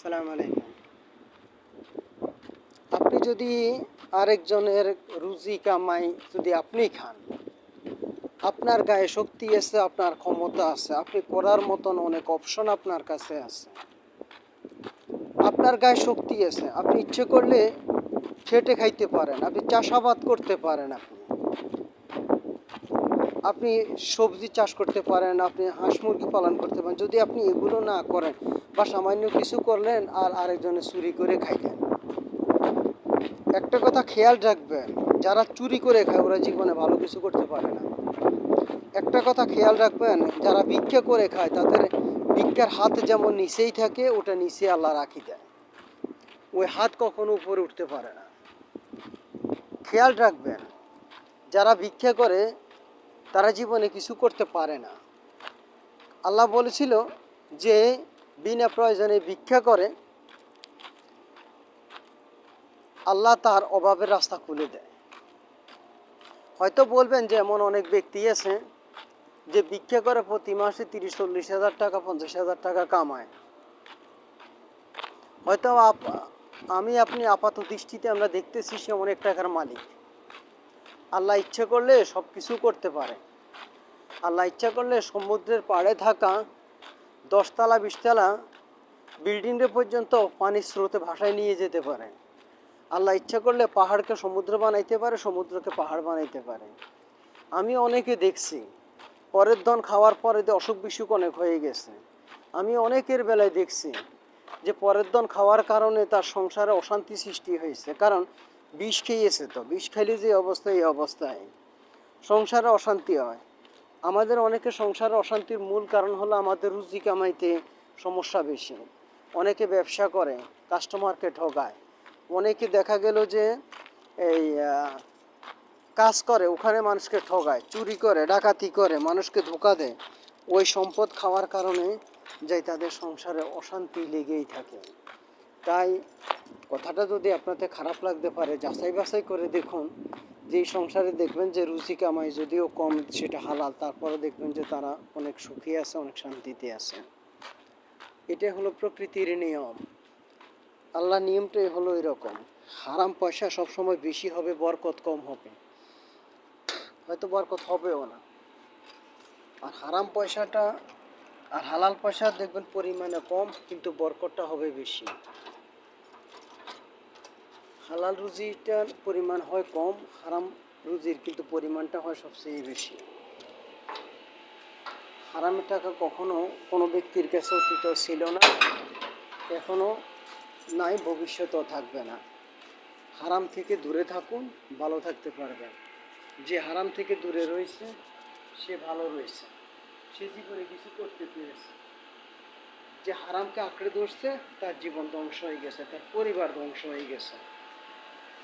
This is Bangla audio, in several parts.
সালাম আলাইকুম। আপনি যদি আরেকজনের রুজি কামাই যদি আপনি খান, আপনার গায়ে শক্তি আছে, আপনার ক্ষমতা আছে, আপনি করার মতন অনেক অপশন আপনার কাছে আছে। আপনার গায়ে শক্তি আছে, আপনি ইচ্ছে করলে খেটে খাইতে পারেন, আপনি চাষাবাদ করতে পারেন আপনি। আপনি সবজি চাষ করতে পারেন, আপনি হাঁস মুরগি পালন করতে পারেন, যদি আপনি এগুলো না করেন বা সামান্য কিছু করলেন আর আরেকজনে চুরি করে খাইলেন। একটা কথা খেয়াল রাখবেন, যারা চুরি করে খায় ওরা জীবনে ভালো কিছু করতে পারে না। একটা কথা খেয়াল রাখবেন, যারা ভিক্ষা করে খায় তাদের ভিক্ষার হাত যেমন নিচেই থাকে, ওটা নিচে আল্লাহ রাখি দেয়। ওই হাত কখনো উপরে উঠতে পারে না। খেয়াল রাখবেন, যারা ভিক্ষা করে তারা জীবনে কিছু করতে পারে না। আল্লাহ বলেছিল যে, বিনা প্রয়োজনে ভিক্ষা করে, আল্লাহ তার অভাবের রাস্তা খুলে দেয়। হয়তো বলবেন যে, এমন অনেক ব্যক্তি আছে যে ভিক্ষা করে প্রতি মাসে তিরিশ, চল্লিশ হাজার টাকা, পঞ্চাশ হাজার টাকা কামায়। হয়তো আমি আপনি আপাত দৃষ্টিতে আমরা দেখতেছি সে অনেক টাকার মালিক। আল্লাহ ইচ্ছে করলে সব কিছু করতে পারে। আল্লাহ ইচ্ছা করলে সমুদ্রের পাড়ে থাকা দশতলা, বিশতলা বিল্ডিংয়ে পর্যন্ত পানির স্রোতে ভাসায় নিয়ে যেতে পারে। আল্লাহ ইচ্ছা করলে পাহাড়কে সমুদ্র বানাইতে পারে, সমুদ্রকে পাহাড় বানাইতে পারে। আমি অনেকে দেখছি, পরের ধন খাওয়ার পরে অসুখ বিসুখ অনেক হয়ে গেছে। আমি অনেকের বেলায় দেখছি যে পরের ধন খাওয়ার কারণে তার সংসারে অশান্তি সৃষ্টি হয়েছে। কারণ বিষ খেয়েছে তো, বিষ খাইলে যে অবস্থা, এই অবস্থায় সংসারে অশান্তি হয়। আমাদের অনেকে সংসারে অশান্তির মূল কারণ হলো আমাদের রুজি কামাইতে সমস্যা বেশি। অনেকে ব্যবসা করে কাস্টমারকে ঠগায়। অনেকে দেখা গেল যে এই কাজ করে, ওখানে মানুষকে ঠগায়, চুরি করে, ডাকাতি করে, মানুষকে ধোকা দেয়। ওই সম্পদ খাওয়ার কারণে যাই তাদের সংসারে অশান্তি লেগেই থাকে। তাই কথাটা যদি আপনাদের খারাপ লাগতে পারে যাচাই বাছাই করে দেখুন। যে সংসারে দেখবেন যে রুচি কামাই যদিও কম, সেটা হালাল। তারপরে দেখবেন যে তারা অনেক সুখী আছে, অনেক শান্তিতে আছে। এটা হলো প্রকৃতির নিয়ম। আল্লাহ নিয়মটাই হলো এরকম। হারাম পয়সা সবসময় বেশি হবে, বরকত কম হবে। হয়তো বরকত হবেও না। আর হারাম পয়সাটা আর হালাল পয়সা দেখবেন পরিমাণে কম, কিন্তু বরকতটা হবে বেশি। হালাল রুজিটার পরিমাণ হয় কম, হারাম রুজির কিন্তু পরিমাণটা হয় সবচেয়ে বেশি। হারামের টাকা কখনো কোনো ব্যক্তির কাছে অতীত ছিল না, এখনও নাই, ভবিষ্যতেও থাকবে না। হারাম থেকে দূরে থাকুন, ভালো থাকতে পারবেন। যে হারাম থেকে দূরে রয়েছে, সে ভালো রয়েছে। সে জীবনে কিছু করতে পেরেছে। যে হারামকে আঁকড়ে ধরছে, তার জীবন ধ্বংস হয়ে গেছে, তার পরিবার ধ্বংস হয়ে গেছে।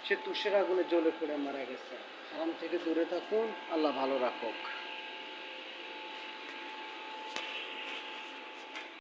সে তুষের আগুনে জ্বলে পড়ে মারা গেছে। হারাম থেকে দূরে থাকুন আল্লাহ ভালো রাখুক।